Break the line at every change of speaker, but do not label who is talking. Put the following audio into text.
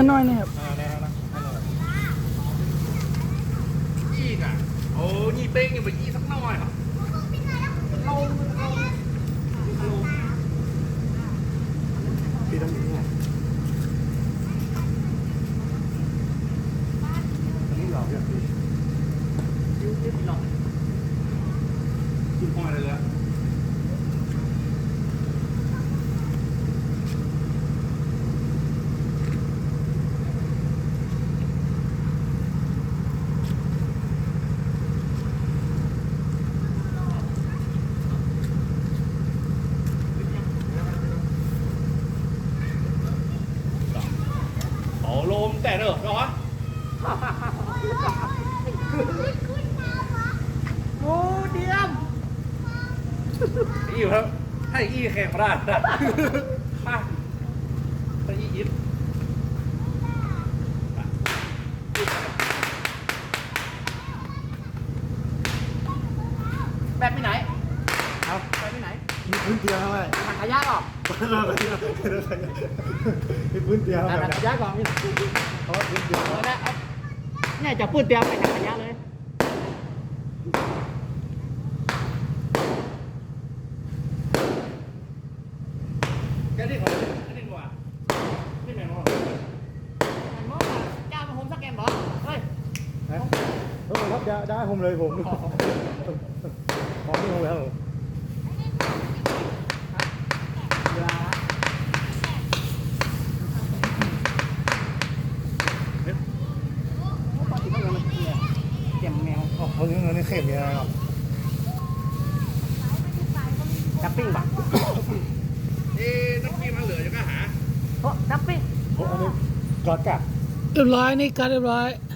อันน้อยนี่ครับ
อ่าได้แล้วนะยี่อะโอ้ยี่เป้งยังไปยี่สักหน่อยเหรอเราพี่ต้องยิงอะอันนี้หลอกอย่างพี่ยิ้วยิ้วหลอกกินพอยเลยละ โลมแต่เนอะร้อน
โอ้เดียม
อีครับ ให้อีแข่งมาได้นะมาถ้าอียิป
แบบไปไหน
ครับ
แบบไปไหน
มีพื้นเตียงไหม
ถังขยะก่อน
มีพื้นเตียง
ถั
แบบ
งขยะก่อนนี่
เพราะพื้นเตียง
เออนะเอาเนี่ยจะพูดเตรียมไปถังขยะเลย
แค่นี้ก่อนแค่นี้ก่อนนี่แม่งว่า
มันมองว่าเจ้ามาโฮมสแกนบอสเฮ้ย
เออครับได้ได้ผมเลยผมพร้อมที่ผมแล้ว
เวลา ปกติมันมันเกี่ยเกี่ยมแมว
เขาเรื่องนี้เข็มยังไงครับ
ดับปิ้งปะ
เอ๊น้ำจิ้มมันเหลือจะก็หา
เพราะดับปิ้ง
อันนี้กอดกัด
เรียบร้อยนี่การเรียบร้อย
เ